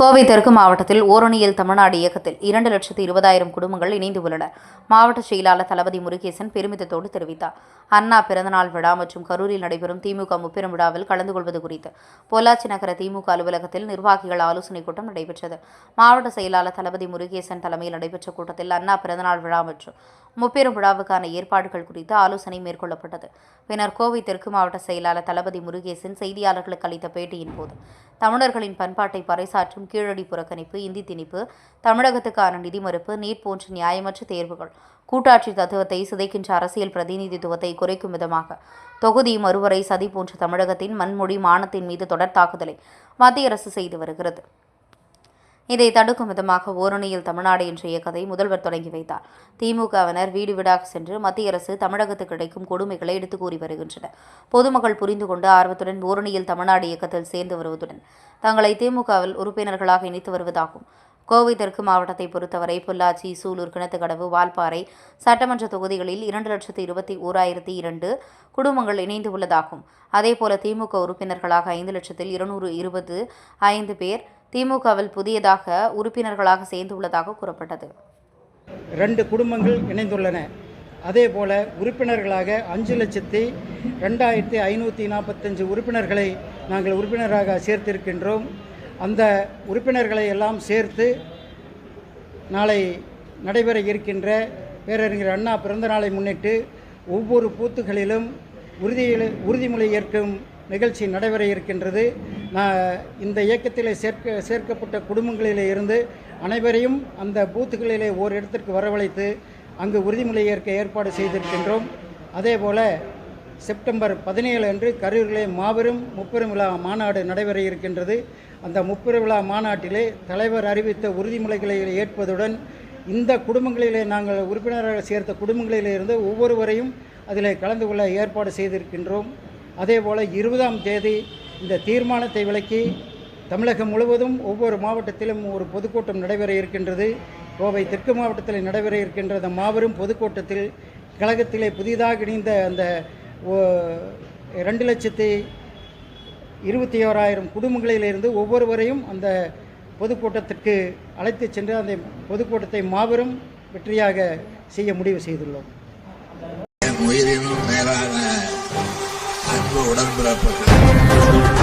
கோவை தெற்கு மாவட்டத்தில் ஓரணியில் தமிழ்நாடு இயக்கத்தில் இரண்டு லட்சத்து இருபதாயிரம் குடும்பங்கள் இணைந்து உள்ளன. மாவட்ட செயலாளர் தளபதி முருகேசன் பெருமிதத்தோடு தெரிவித்தார். அண்ணா பிறந்தநாள் விழா மற்றும் கரூரில் நடைபெறும் திமுக முப்பெரும் விழாவில் கலந்து கொள்வது குறித்து பொள்ளாச்சி நகர திமுக அலுவலகத்தில் நிர்வாகிகள் ஆலோசனைக் கூட்டம் நடைபெற்றது. மாவட்ட செயலாளர் தளபதி முருகேசன் தலைமையில் நடைபெற்ற கூட்டத்தில் அண்ணா பிறந்தநாள் விழா மற்றும் முப்பெரும் விழாவுக்கான ஏற்பாடுகள் குறித்து ஆலோசனை மேற்கொள்ளப்பட்டது. பின்னர் கோவை தெற்கு மாவட்ட செயலாளர் தளபதி முருகேசன் செய்தியாளர்களுக்கு அளித்த பேட்டியின் போது தமிழர்களின் பண்பாட்டை பறைசாற்றும் கீழடி புறக்கணிப்பு இந்தி திணிப்பு தமிழகத்துக்கான நிதி மறுப்பு நீட் போன்ற நியாயமற்ற தேர்வுகள். கூட்டாட்சி தத்துவத்தை சிதைக்கின்ற அரசியல் பிரதிநிதித்துவத்தை குறைக்கும் விதமாக. தொகுதி மறுவரை சதி போன்ற தமிழகத்தின் மண்மொழி மானத்தின் மீது தொடர் தாக்குதலை மத்திய அரசு செய்து வருகிறது. இதை தடுக்கும் விதமாக ஓரணியில் தமிழ்நாடு என்ற இயக்கத்தை முதல்வர் தொடங்கி வைத்தார். திமுகவினர் வீடு வீடாக சென்று மத்திய அரசு தமிழகத்துக்கு கிடைக்கும் கொடுமைகளை எடுத்து கூறி வருகின்றனர். பொதுமக்கள் புரிந்து கொண்டு ஆர்வத்துடன் ஓரணியில் தமிழ்நாடு இயக்கத்தில் சேர்ந்து வருவதுடன் தங்களை திமுகவில் உறுப்பினர்களாக இணைத்து வருவதாகும். கோவை தெற்கு மாவட்டத்தை பொறுத்தவரை பொள்ளாச்சி சூலூர் கிணத்துக்கடவு வால்பாறை சட்டமன்ற தொகுதிகளில் இரண்டு லட்சத்து இருபத்தி ஓராயிரத்தி இரண்டு குடும்பங்கள் இணைந்து உள்ளதாகும். அதேபோல திமுக உறுப்பினர்களாக ஐந்து லட்சத்தில் இருநூறு இருபது ஐந்து பேர் திமுகவில் புதியதாக உறுப்பினர்களாக சேர்ந்துள்ளதாக கூறப்பட்டது. ரெண்டு குடும்பங்கள் இணைந்துள்ளன. அதே போல உறுப்பினர்களாக அஞ்சு லட்சத்தி ரெண்டாயிரத்தி ஐநூற்றி நாற்பத்தஞ்சு உறுப்பினர்களை நாங்கள் உறுப்பினராக சேர்த்திருக்கின்றோம். அந்த உறுப்பினர்களை எல்லாம் சேர்த்து நாளை நடைபெற இருக்கின்ற பேரறிஞர் அண்ணா பிறந்த நாளை முன்னிட்டு ஒவ்வொரு பூத்துகளிலும் உறுதியில் உறுதிமொழி ஏற்கும் நிகழ்ச்சி நடைபெற இருக்கின்றது. நான் இந்த இயக்கத்தில் சேர்க்க சேர்க்கப்பட்ட குடும்பங்களிலே இருந்து அனைவரையும் அந்த பூத்துகளிலே ஓர் இடத்திற்கு வரவழைத்து அங்கு உறுதிமொழி ஏற்க ஏற்பாடு செய்திருக்கின்றோம். அதே போல் செப்டம்பர் பதினேழு அன்று கரூரிலே மாபெரும் முப்பெரும் விழா மாநாடு நடைபெற இருக்கின்றது. அந்த முப்பெரும் விழா மாநாட்டிலே தலைவர் அறிவித்த உறுதிமொழிகளை ஏற்பதுடன் இந்த குடும்பங்களிலே நாங்கள் உறுப்பினராக சேர்த்த குடும்பங்களிலிருந்து ஒவ்வொருவரையும் அதில் கலந்து கொள்ள ஏற்பாடு செய்திருக்கின்றோம். அதே போல் இருபதாம் தேதி இந்த தீர்மானத்தை விலக்கி தமிழகம் முழுவதும் ஒவ்வொரு மாவட்டத்திலும் ஒரு பொதுக்கூட்டம் நடைபெற இருக்கின்றது. கோவை தெற்கு மாவட்டத்தில் நடைபெற இருக்கின்ற அந்த மாபெரும் பொதுக்கூட்டத்தில் கழகத்திலே புதிதாக இணைந்த அந்த ஓ- ரெண்டு லட்சத்தி இருபத்தி ஓராயிரம் குடும்பங்களிலிருந்து ஒவ்வொருவரையும் அந்த பொதுக்கூட்டத்திற்கு அழைத்து சென்று அந்த பொதுக்கூட்டத்தை மாபெரும் வெற்றியாக செய்ய முடிவு செய்துள்ளோம். உயிரினும் மேலான அன்பு